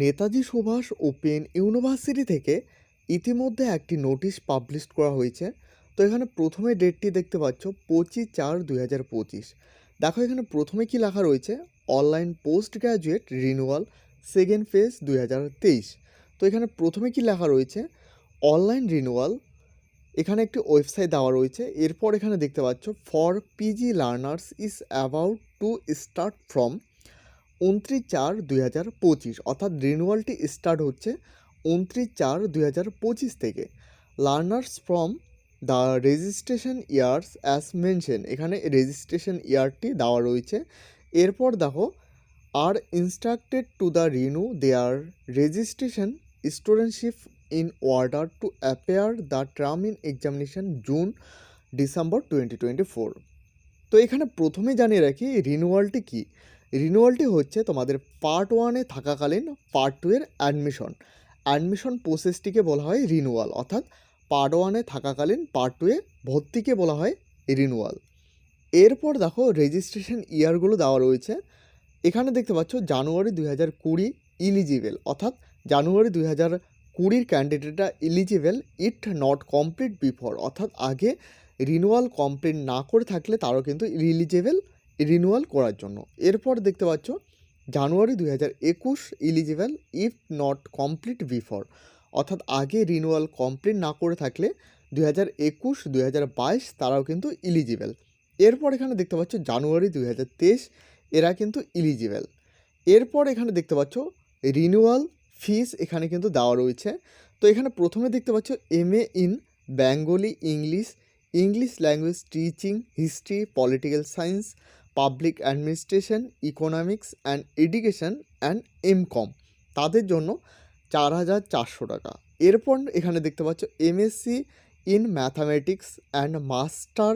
Netaji Subhash open university থেকে ইতিমধ্যে একটি নোটিশ পাবলিশ করা হয়েছে। তো এখানে প্রথমে ডেটটি দেখতে পাচ্ছ, পঁচিশ চার দুই হাজার পঁচিশ। দেখো এখানে প্রথমে কি লেখা রয়েছে? Online post graduate renewal second phase দুই হাজার তেইশ। তো এখানে প্রথমে কি লেখা রয়েছে? অনলাইন রিনিউয়াল এখানে একটি ওয়েবসাইট দেওয়া রয়েছে। এরপর এখানে দেখতে পাচ্ছ, for PG learners is about to start from উনত্রিশ চার দুই হাজার পঁচিশ, অর্থাৎ রিনিউয়ালটি স্টার্ট হচ্ছে উনত্রিশ চার দুই হাজার পঁচিশ থেকে। Learners from the registration years as mention এখানে রেজিস্ট্রেশন ইয়ারটি দেওয়া রয়েছে। এরপর দেখো are instructed to the renew their registration studentship in order to appear the term in examination June December twenty twenty four তো এখানে প্রথমে জানিয়ে রাখি রিনিউয়ালটি কী? রিনিউয়ালটি হচ্ছে তোমাদের পার্ট ওয়ানে থাকাকালীন পার্ট টু এর অ্যাডমিশন। অ্যাডমিশন প্রসেসটিকে বলা হয় রিনিউয়াল অর্থাৎ পার্ট ওয়ানে থাকাকালীন পার্ট টু এ ভর্তিকে বলা হয় রিনিউয়াল এরপর দেখো রেজিস্ট্রেশন ইয়ারগুলো দেওয়া রয়েছে। এখানে দেখতে পাচ্ছ জানুয়ারি দুই হাজার কুড়ি ইলিজিবেল, অর্থাৎ জানুয়ারি দুই হাজার কুড়ির ক্যান্ডিডেটরা eligible, it not complete before, অর্থাৎ আগে রিনুয়াল কমপ্লিট না করে থাকলে তারও কিন্তু ইলিজিবেল রিনিউয়াল করার জন্য। এরপর দেখতে পাচ্ছ, জানুয়ারি দুই হাজার একুশ eligible if not complete before অর্থাৎ আগে রিনিউয়াল কমপ্লিট না করে থাকলে দুই হাজার একুশ হাজার বাইশ তারাও কিন্তু ইলিজিবল এরপর এখানে দেখতে পাচ্ছ, জানুয়ারি দুই হাজার তেইশ এরা কিন্তু ইলিজিবল এরপর এখানে দেখতে পাচ্ছ রিনিউয়াল ফিস এখানে কিন্তু দেওয়া রয়েছে। তো এখানে প্রথমে দেখতে পাচ্ছ M A in Bengali English English language teaching history political science public administration economics and education and M Com তাদের জন্য চার হাজার চারশো টাকা। এরপর এখানে দেখতে পাচ্ছ M Sc in mathematics and master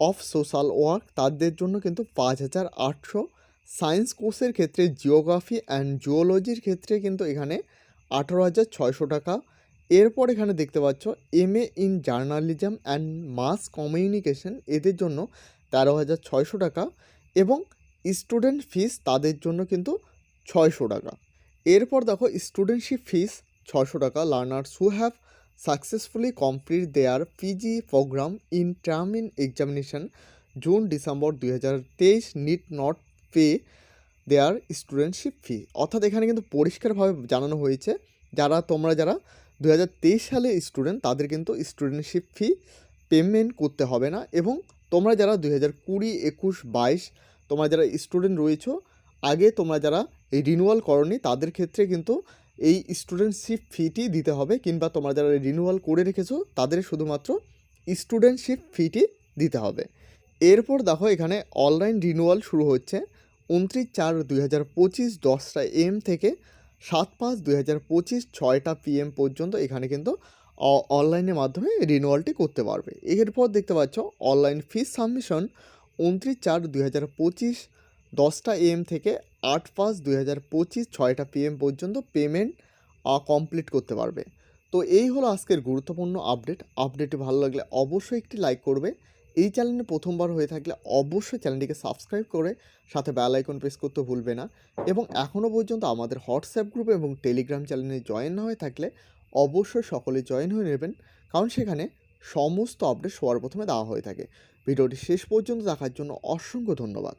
of social work তাদের জন্য কিন্তু পাঁচ হাজার আটশো। সায়েন্স কোর্সের ক্ষেত্রে জিওগ্রাফি অ্যান্ড জিওলজির ক্ষেত্রে কিন্তু এখানে আঠারো হাজার ছয়শো টাকা। এরপর এখানে দেখতে পাচ্ছ M A in journalism and mass communication এদের জন্য তেরো হাজার ছয়শো টাকা এবং স্টুডেন্ট ফিস তাদের জন্য কিন্তু ছয়শো টাকা। এরপর দেখো স্টুডেন্টশিপ ফিস ছশো টাকা। Learners who have successfully complete their PG program in term in examination June December দুই হাজার তেইশ not pay their studentship fee অর্থাৎ এখানে কিন্তু পরিষ্কারভাবে জানানো হয়েছে, যারা তোমরা যারা দু হাজার তেইশ সালে স্টুডেন্ট তাদের কিন্তু স্টুডেন্টশিপ ফি পেমেন্ট করতে হবে না এবং তোমরা যারা দুই হাজার কুড়ি, একুশ, বাইশ, তোমরা যারা স্টুডেন্ট রয়েছো, আগে তোমরা যারা এই রিনিউয়াল করনি, তাদের ক্ষেত্রে কিন্তু এই স্টুডেন্টশিপ ফিটি দিতে হবে কিংবা তোমরা যারা রিনিউয়াল করে রেখেছো, তাদের শুধুমাত্র স্টুডেন্টশিপ ফিটি দিতে হবে। এরপর দেখো এখানে অনলাইন রিনিউয়াল শুরু হচ্ছে উনত্রিশ চার দুই হাজার পঁচিশ, দশটা এম থেকে সাত পাঁচ দুই হাজার পঁচিশ, ছয়টা পিএম পর্যন্ত। এখানে কিন্তু অনলাইনের মাধ্যমে রিনিউয়ালটি করতে পারবে। এরপর দেখতে পাচ্ছ অনলাইন ফিস সাবমিশন উনত্রিশ চার দুই হাজার পঁচিশ, দশটা এম থেকে আট পাঁচ দুই হাজার পঁচিশ, ছয়টা পিএম পর্যন্ত পেমেন্ট কমপ্লিট করতে পারবে। তো এই হলো আজকের গুরুত্বপূর্ণ আপডেট আপডেটটি ভালো লাগলে অবশ্যই একটি লাইক করবে। এই চ্যানেলে প্রথমবার হয়ে থাকলে অবশ্যই চ্যানেলটিকে সাবস্ক্রাইব করে, সাথে বেল আইকন প্রেস করতে ভুলবে না। এবং এখনও পর্যন্ত আমাদের হোয়াটসঅ্যাপ গ্রুপ এবং টেলিগ্রাম চ্যানেলে জয়েন না হয়ে থাকলে অবশ্যই সকলে জয়েন হয়ে নেবেন। কারণ সেখানে সমস্ত আপডেট সবার প্রথমে দেওয়া হয়ে থাকে। ভিডিওটি শেষ পর্যন্ত দেখার জন্য অসংখ্য ধন্যবাদ।